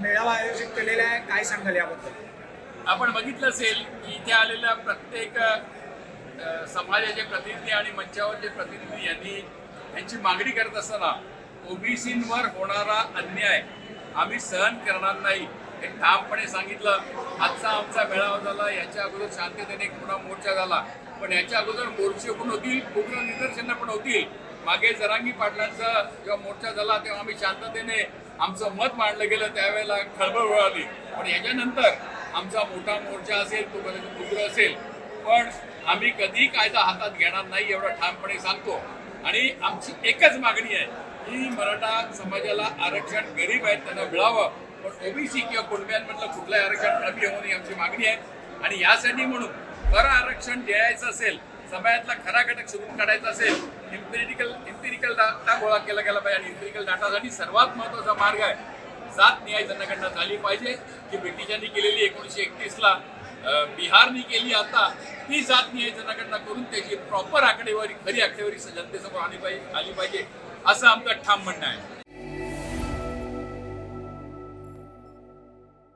मेळावा आयोजित केलेला आहे. काय सांगाल याबद्दल? आपण बघितलं असेल की इथे आलेल्या प्रत्येक समाजाचे प्रतिनिधी आणि मंचावरचे प्रतिनिधी यांनी यांची मागणी करत असताना ओबीसींवर होणारा अन्याय आम्ही सहन करणार नाही हे ठामपणे सांगितलं. आजचा आमचा मेळावा झाला याच्या अगोदर शांततेने पुन्हा मोर्चा झाला. पण याच्या अगोदर मोर्चे पण होतील उग्र निदर्शनं पण होतील. मागे जरांगी पाटलांचा जेव्हा मोर्चा झाला तेव्हा आम्ही शांततेने आमचं मत मांडलं गेलं त्यावेळेला खळबळ उडाली. पण याच्यानंतर आमचा मोठा मोर्चा असेल तो कदाचित उग्र असेल. पण आम्ही कधी कायदा हातात घेणार नाही एवढं ठामपणे सांगतो. आणि आमची एकच मागणी आहे की मराठा समाजाला आरक्षण गरीब आहेत त्यांना मिळावं. पण ओबीसी किंवा कुणब्यांमधलं कुठलंही आरक्षण कमी होऊ नये आमची मागणी आहे. आणि यासाठी म्हणून खरं आरक्षण द्यायचं असेल समाजातला खरा घटक शोधून काढायचा असेल इम्पेरिटिकल इम्पेरिकल डाटा गोळा केला गेला पाहिजे. आणि इम्पेरिकल डाटासाठी सर्वात महत्त्वाचा मार्ग आहे. जात न्याय जनगणना झाली पाहिजे जी ब्रिटिशांनी केलेली एकोणीसशे एकतीसला. बिहारनी केली आता ती जात न्याय जनगणना करून त्याची प्रॉपर आकडेवारी खरी आकडेवारी जनतेसमोर आली पाहिजे आली पाहिजे असं आमचं ठाम म्हणणं आहे.